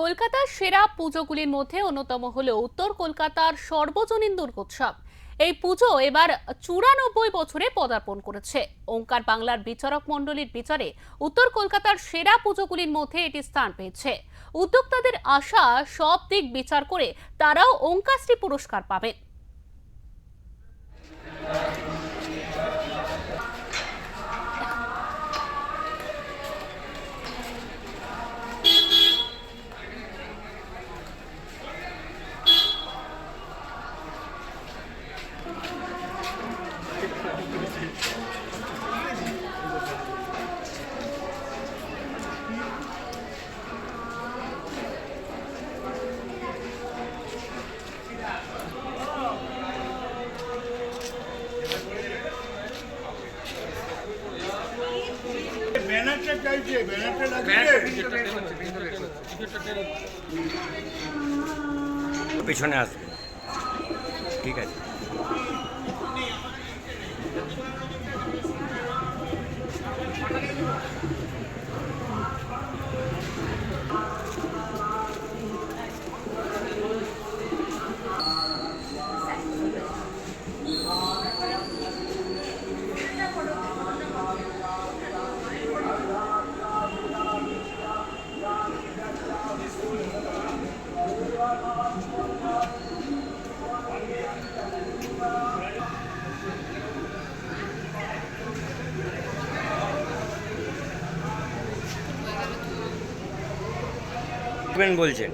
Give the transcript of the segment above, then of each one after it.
কলকাতার সেরা পুজোগুলির মধ্যে অন্যতম হল উত্তর কলকাতার সর্বজনীন দুর্গোৎসব। এই পুজো এবার চুরানব্বই বছরে পদার্পণ করেছে। ওঙ্কার বাংলার বিচারক মণ্ডলীর বিচারে উত্তর কলকাতার সেরা পুজোগুলির মধ্যে এটি স্থান পেয়েছে। উদ্যোক্তাদের আশা, সব দিক বিচার করে তারাও ওঙ্কাশ্রী পুরস্কার পাবেন। ব্যানারটা চাইছে ব্যানারটা লাগিয়ে পেছনে আসবে। ঠিক আছে। দেখবেন বলছেন।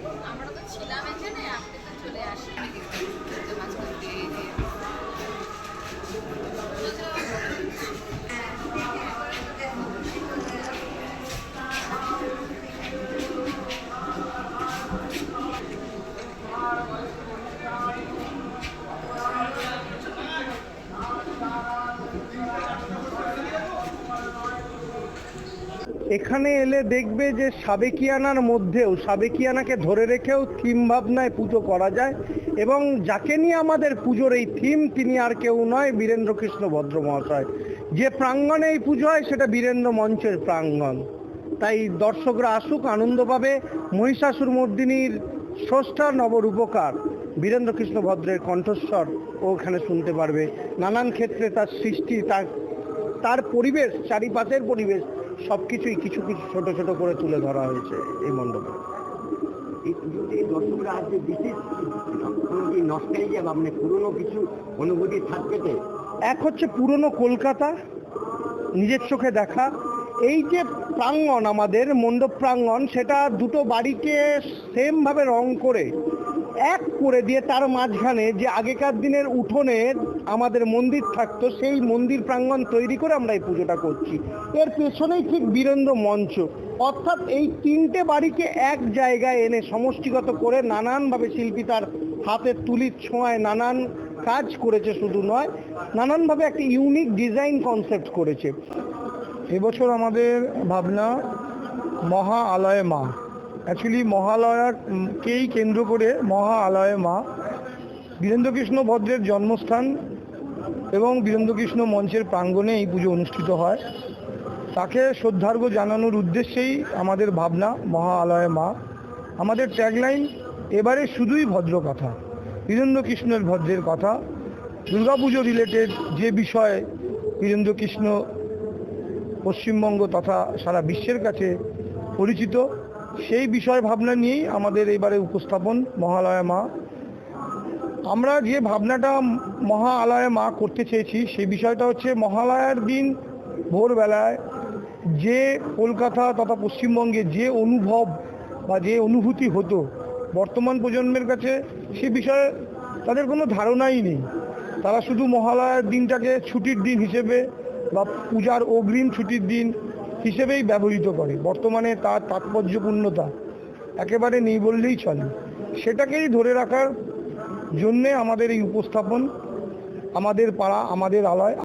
এখানে এলে দেখবে যে সাবেকিয়ানার মধ্যেও, সাবেকিয়ানাকে ধরে রেখেও থিম ভাবনায় পুজো করা যায় এবং যাকে নিয়ে আমাদের পুজোর এই থিম তিনি আর কেউ নয় বীরেন্দ্র কৃষ্ণ ভদ্র মহাশয় যে প্রাঙ্গণে এই পুজো হয় সেটা বীরেন্দ্র মঞ্চের প্রাঙ্গণ। তাই দর্শকরা আসুক, আনন্দ পাবে। মহিষাসুর মর্দিনীর স্রষ্টা নবরূপকার বীরেন্দ্র কৃষ্ণ ভদ্রের কণ্ঠস্বর ওখানে শুনতে পারবে। নানান ক্ষেত্রে তার সৃষ্টি, তার তার পরিবেশ চারিপাশের পরিবেশ সব কিছুই কিছু কিছু ছোট ছোট করে তুলে ধরা হয়েছে এই মণ্ডপে। এই দর্শকরা আসবে বিশেষ নস্টাইজিয়া বা মানে পুরনো কিছু অনুভূতি থাকবে এক হচ্ছে পুরনো কলকাতা নিজের চোখে দেখা। এই যে প্রাঙ্গণ আমাদের মণ্ডপ প্রাঙ্গণ সেটা দুটো বাড়িকে সেমভাবে রং করে এক করে দিয়ে তার মাঝখানে যে আগেকার দিনের উঠোনে আমাদের মন্দির থাকতো, সেই মন্দির প্রাঙ্গণ তৈরি করে আমরা এই পুজোটা করছি। এর পেছনেই ঠিক বীরেন্দ্র মঞ্চ। অর্থাৎ এই তিনটে বাড়িকে এক জায়গায় এনে সমষ্টিগত করে নানানভাবে শিল্পী তার হাতের তুলির ছোঁয়ায় নানান কাজ করেছে, শুধু নয়, নানানভাবে একটা ইউনিক ডিজাইন কনসেপ্ট করেছে। এবছর আমাদের ভাবনা মহা আলয় মা। অ্যাকচুয়ালি মহালয়াকেই কেন্দ্র করে মহা আলয় মা বীরেন্দ্রকৃষ্ণ ভদ্রের জন্মস্থান এবং বীরেন্দ্রকৃষ্ণ মঞ্চের প্রাঙ্গণে এই পুজো অনুষ্ঠিত হয়। তাকে শ্রদ্ধার্ঘ্য জানানোর উদ্দেশ্যেই আমাদের ভাবনা মহা আলয় মা। আমাদের ট্যাগলাইন এবারে শুধুই ভদ্র কথা বীরেন্দ্রকৃষ্ণের ভদ্রের কথা। দুর্গাপুজো রিলেটেড যে বিষয়ে বীরেন্দ্রকৃষ্ণ পশ্চিমবঙ্গ তথা সারা বিশ্বের কাছে পরিচিত সেই বিষয় ভাবনা নিয়েই আমাদের এবারে উপস্থাপন মহালয়া মা। আমরা যে ভাবনাটা মহা আলয়ে মা করতে চেয়েছি, সেই বিষয়টা হচ্ছে মহালয়ার দিন ভোরবেলায় যে কলকাতা তথা পশ্চিমবঙ্গে যে অনুভব বা যে অনুভূতি হতো বর্তমান প্রজন্মের কাছে, সে বিষয়ে তাদের কোনো ধারণাই নেই। তারা শুধু মহালয়ার দিনটাকে ছুটির দিন হিসেবে বা পূজার অগ্রিম ছুটির দিন হিসেবেই ব্যবহৃত করে। বর্তমানে তার তাৎপর্যপূর্ণতা একেবারে নেই বললেই চলে। সেটাকেই ধরে রাখার জন্যে আমাদের এই উপস্থাপন, আমাদের পাড়া, আমাদের আলয়